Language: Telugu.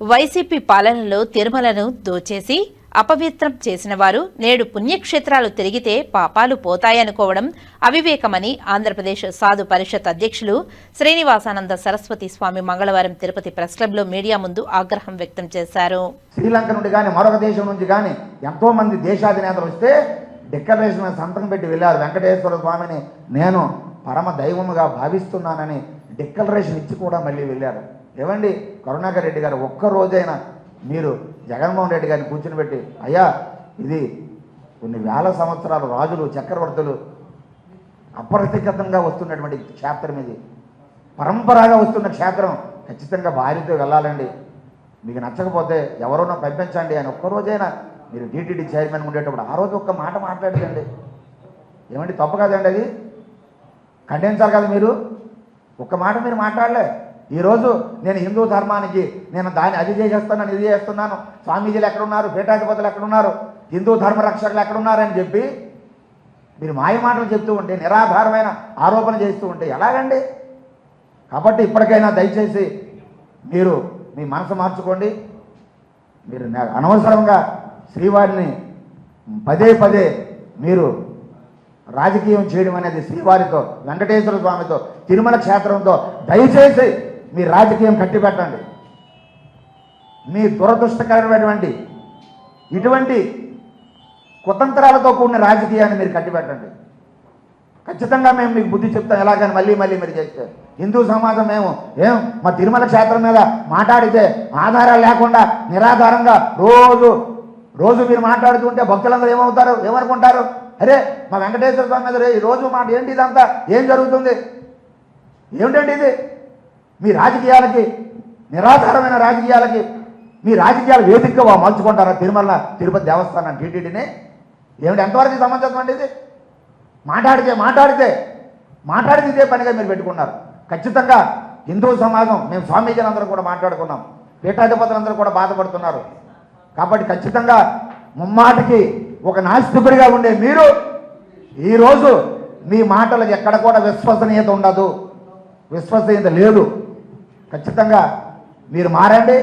వైసీపీ పాలనలో తిరుమలను దోచేసి అపవిత్రం చేసిన వారు నేడు పుణ్యక్షేత్రాలు తిరిగితే పాపాలు పోతాయనుకోవడం అవివేకమని ఆంధ్రప్రదేశ్ సాధు పరిషత్ అధ్యక్షులు శ్రీనివాసానంద సరస్వతి స్వామి మంగళవారం తిరుపతి ప్రెస్ క్లబ్లో మీడియా ముందు ఆగ్రహం వ్యక్తం చేశారు. శ్రీలంక నుండి కానీ మరొక దేశం నుంచి కానీ ఎంతో మంది దేశాధినేతలు వస్తే డిక్లరేషన్ సంతకం పెట్టి వెళ్ళారు. వెంకటేశ్వర స్వామిని నేను పరమ దైవముగా భావిస్తున్నానని డిక్లరేషన్ ఇచ్చి కూడా మళ్ళీ వెళ్ళారు. ఏమండి? కరుణాకర్ రెడ్డి గారు ఒక్క రోజైనా మీరు జగన్మోహన్ రెడ్డి గారిని కూర్చుని పెట్టి అయ్యా ఇది కొన్ని వేల సంవత్సరాలు రాజులు చక్రవర్తులు అప్రతిగతంగా వస్తున్నటువంటి క్షేత్రం ఇది. పరంపరాగా వస్తున్న క్షేత్రం ఖచ్చితంగా భార్యతో వెళ్ళాలండి. మీకు నచ్చకపోతే ఎవరోనో పంపించండి. అని ఒక్కరోజైనా మీరు టీటీడీ చైర్మన్ ఉండేటప్పుడు ఆ రోజు ఒక్క మాట మాట్లాడదండి. ఏమండి తప్పు కదండి అది? ఖండించాలి కదా మీరు? ఒక్క మాట మీరు మాట్లాడలే. ఈరోజు నేను హిందూ ధర్మానికి నేను దాన్ని అది చేసేస్తున్నాను ఇది చేస్తున్నాను స్వామీజీలు ఎక్కడున్నారు? పీఠాధిపతులు ఎక్కడున్నారు? హిందూ ధర్మ రక్షకులు ఎక్కడున్నారని చెప్పి మీరు మాయ మాటలు చెప్తూ ఉంటే నిరాధారమైన ఆరోపణ చేస్తూ ఉంటే ఎలాగండి? కాబట్టి ఇప్పటికైనా దయచేసి మీరు మీ మనసు మార్చుకోండి. మీరు అనవసరంగా శ్రీవారిని పదే పదే మీరు రాజకీయం చేయడం అనేది శ్రీవారితో వెంకటేశ్వర స్వామితో తిరుమల క్షేత్రంతో దయచేసి మీ రాజకీయం కట్టిపెట్టండి. మీ దురదృష్టకరమైనటువంటి ఇటువంటి కుతంత్రాలతో కూడిన రాజకీయాన్ని మీరు కట్టిపెట్టండి. ఖచ్చితంగా మేము మీకు బుద్ధి చెప్తాం ఎలాగని మళ్ళీ మళ్ళీ మీరు చేస్తే. హిందూ సమాజం మేము ఏం మా తిరుమల క్షేత్రం మీద మాట్లాడితే ఆధారాలు లేకుండా నిరాధారంగా రోజు రోజు మీరు మాట్లాడుతుంటే భక్తులందరూ ఏమవుతారు? ఏమనుకుంటారు? అరే మా వెంకటేశ్వర స్వామి మీద ఈ రోజు మాట ఏంటి ఇదంతా? ఏం జరుగుతుంది? ఏమిటండి ఇది? మీ రాజకీయాలకి నిరాధారమైన రాజకీయాలకి మీ రాజకీయాల వేదికగా మలుచుకుంటారా తిరుమల తిరుపతి దేవస్థానం టీటీడీని? ఏమిటి ఎంతవరకు సమంజసం అండి ఇది? మాట్లాడితే మాట్లాడితే మాట్లాడితే ఇదే పనిగా మీరు పెట్టుకున్నారు. ఖచ్చితంగా హిందూ సమాజం మేము స్వామీజీలందరూ కూడా మాట్లాడుకున్నాం. పీఠాధిపతులందరూ కూడా బాధపడుతున్నారు. కాబట్టి ఖచ్చితంగా ముమ్మాటికి ఒక నాస్తికుడిగా ఉండే మీరు ఈరోజు మీ మాటలకు ఎక్కడ కూడా విశ్వసనీయత ఉండదు. విశ్వసనీయత లేదు. ఖచ్చితంగా మీరు మారండి.